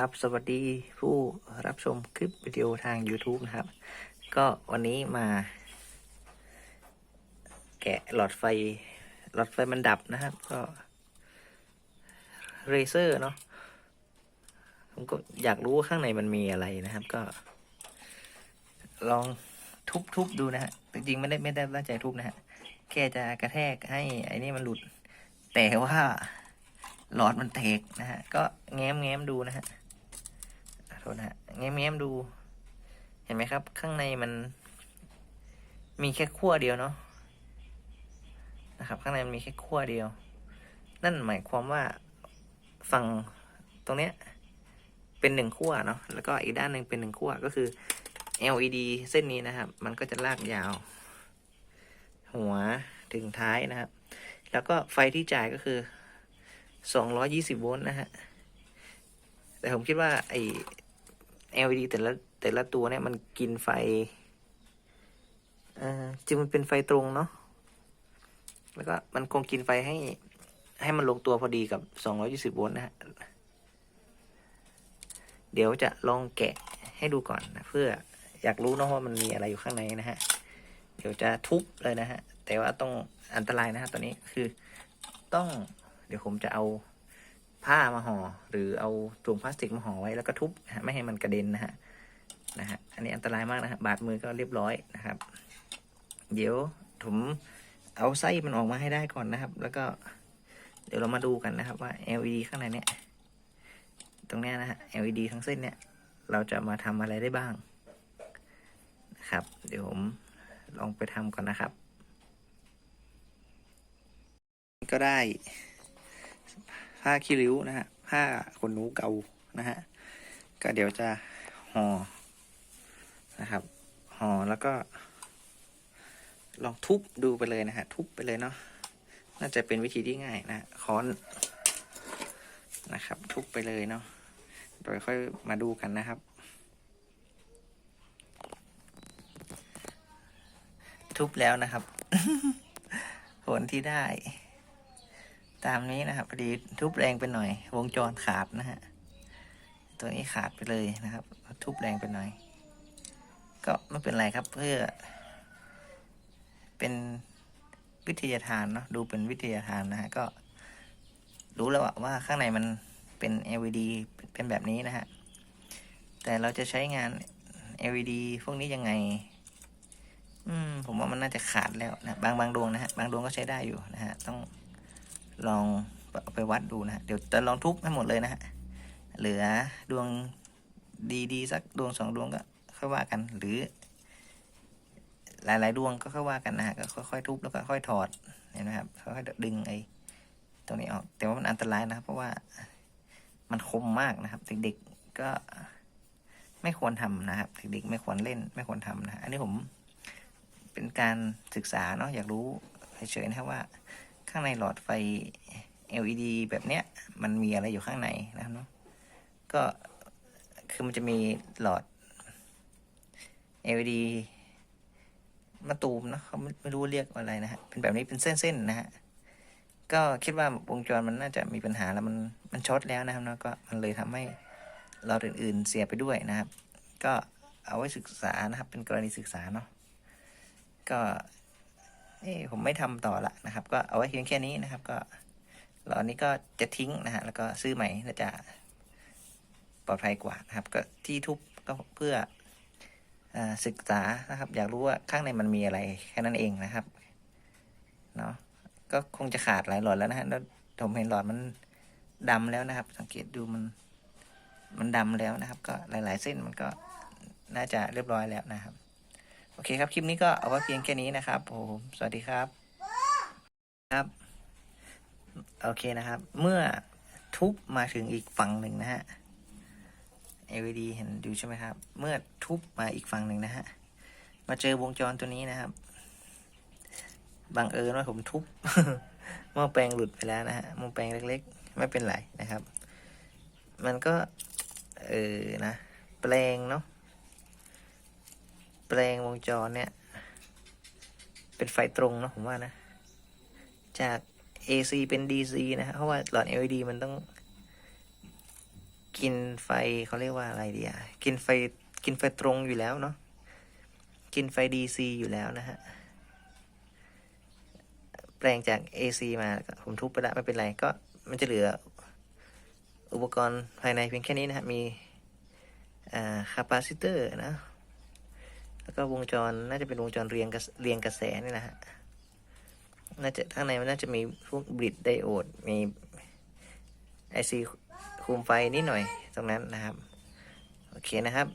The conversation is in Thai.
ครับ สวัสดีผู้รับชมคลิปวิดีโอทาง YouTube นะครับ ก็วันนี้มา แกะหลอดไฟ หลอดไฟมันดับนะครับ ก็เรเซอร์เนาะผมก็อยากรู้ข้างในมันมีอะไรนะครับ ก็ ลองทุบๆดูนะฮะจริงๆไม่ได้ไม่ได้ตั้งใจทุบนะฮะแค่จะกระแทกให้ไอ้นี่มันหลุด แต่ว่าหลอดมันแตกนะฮะ ก็แง้มแง้มดูนะฮะ ษนะแง้มแง้มดู เห็นไหมครับ ข้างในมัน มีแค่ขั้วเดียวเนาะนะครับ ข้างในมันมีแค่ขั้วเดียว นั่นหมายความว่าฝั่งตรงเนี้ยเป็นหนึ่งขั้วเนาะแล้วก็อีกด้านหนึ่งเป็นหนึ่งขั้วก็คือ LED เส้นนี้นะครับ มันก็จะลากยาว หัวถึงท้ายนะครับ แล้วก็ไฟที่จ่ายก็คือสองร้อยี่สิบโวลต์นะฮะแต่ผมคิดว่าไอ้ LED แต่ละแต่ละตัวเนี่ยมันกินไฟอ่อจริงมันเป็นไฟตรงเนาะแล้วก็มันคงกินไฟให้ ให้มันลงตัวพอดีกับสองร้อยี่สิบโวลต์นะฮะ เดี๋ยวจะลองแกะให้ดูก่อนนะ เพื่ออยากรู้เนาะว่ามันมีอะไรอยู่ข้างในนะฮะ เดี๋ยวจะทุบเลยนะฮะ แต่ว่าต้องอันตรายนะฮะตัวนี้คือต้อง เดี๋ยวผมจะเอา ผ้ามาห่อหรือเอาถุงพลาสติกมาห่อไว้แล้วก็ทุบนะฮะไม่ให้มันกระเด็นนะฮะนะฮะอันนี้อันตรายมากนะฮะบาดมือก็เรียบร้อยนะครับ เดี๋ยวผมเอาไส้มันออกมาให้ได้ก่อนนะครับ แล้วก็ เดี๋ยวเรามาดูกันนะครับว่า LED ข้างในเนี่ย ตรงเนี้ยนะฮะ LED ทั้งเส้นเนี่ย เราจะมาทำอะไรได้บ้างนะครับ เดี๋ยวผมลองไปทำก่อนนะครับ ก็ได้ ผ้าขี้ริ้วนะฮะผ้าขนหนูเกานะฮะก็เดี๋ยวจะห่อนะครับห่อแล้วก็ ลองทุบดูไปเลยนะฮะทุบไปเลยเนาะน่าจะเป็นวิธีที่ง่ายนะค้อนนะครับ ทุบไปเลยเนาะโดยค่อยมาดูกันนะครับ ทุบแล้วนะครับ ผลที่ได้ ตามนี้นะครับพอดีทุบแรงไปหน่อย วงจรขาดนะฮะตัวนี้ขาดไปเลยนะครับ ทุบแรงไปหน่อย ก็ไม่เป็นไรครับเพื่อ เป็นวิทยาทานเนาะดูเป็นวิทยาทานนะฮะก็ รู้แล้วว่าข้างในมันเป็น LED เป็นแบบนี้นะฮะแต่เราจะใช้งาน LED พวกนี้ยังไง อืม ผมว่ามันน่าจะขาดแล้วนะ บางบางดวงนะฮะ บางดวงก็ใช้ได้อยู่นะฮะ ต้อง ลองเอาไปวัดดูนะฮะเดี๋ยวจะลองทุบให้หมดเลยนะฮะเหลือดวงดีๆสักดวงสองดวงก็ค่อยว่ากัน หรือ หลายๆดวงก็ค่อยว่ากันนะฮะก็ค่อยๆทุบแล้วก็ค่อยถอดเห็นไหมครับค่อยๆดึงไอ้ตรงนี้ออก แต่ว่ามันอันตรายนะครับ เพราะว่ามันคมมากนะครับ เด็กๆก็ไม่ควรทำนะครับ เด็กๆไม่ควรเล่น ไม่ควรทำนะอันนี้ผมเป็นการศึกษาเนาะอยากรู้เฉยๆนะครับว่า ข้างในหลอดไฟ LED แบบเนี้ย มันมีอะไรอยู่ข้างในนะครับเนาะก็คือมันจะมีหลอด LED มะตูมเนาะเขาไม่รู้เรียกอะไรนะฮะเป็นแบบนี้เป็นเส้นๆนะฮะก็คิดว่าวงจรมันน่าจะมีปัญหาแล้วมันมันช็อตแล้วนะครับเนาะก็มันเลยทำให้หลอดอื่น ๆ เสียไปด้วยนะครับ ก็เอาไว้ศึกษานะครับ เป็นกรณีศึกษาเนาะก็ เอ้ผมไม่ทำต่อละนะครับ ก็เอาไว้เพียงแค่นี้นะครับ ก็หลอดนี้ก็จะทิ้งนะฮะแล้วก็ซื้อใหม่น่าจะปลอดภัยกว่านะครับ ก็ที่ทุบก็เพื่ออศึกษานะครับ อยากรู้ว่าข้างในมันมีอะไรแค่นั้นเองนะครับเนาะก็คงจะขาดหลายหลอดแล้วนะฮะแล้วผมเห็นหลอดมันดำแล้วนะครับ สังเกตดูมันมันดำแล้วนะครับ ก็หลาย ๆ เส้นมันก็น่าจะเรียบร้อยแล้วนะครับ โอเคครับ คลิปนี้ก็เอาไว้เพียงแค่นี้นะครับผมสวัสดีครับครับ โอเคนะครับ เมื่อทุบมาถึงอีกฝั่งหนึ่งนะฮะ LED เห็นดูใช่ไหมครับ เมื่อทุบมาอีกฝั่งหนึ่งนะฮะ มาเจอวงจรตัวนี้นะครับ บังเอิญว่าผมทุบหม้อแปลงหลุดไปแล้วนะฮะหม้อแปลงเล็ก ๆ ไม่เป็นไรนะครับ มันก็ เออนะ แปลงเนาะ แปลงวงจรเนี่ย เป็นไฟตรงนะผมว่านะ จาก AC เป็น DC นะฮะเพราะว่าหลอด LED มันต้อง กินไฟเขาเรียกว่าอะไรดีอะ กินไฟกินไฟตรงอยู่แล้วเนาะกินไฟ DC อยู่แล้วนะฮะ แปลงจาก AC มาผมทุบไปละไม่เป็นไร ก็มันจะเหลืออุปกรณ์ภายในเพียงแค่นี้นะฮะ มีคาปาซิเตอร์นะ แล้วก็วงจรน่าจะเป็นวงจรเรียงกระเรียงกระแสนี่นะฮะน่าจะข้างในมันน่าจะมีพวกบริดไดโอดมีไอซีคุมไฟนิดหน่อยตรงนั้นนะครับ โอเคนะครับ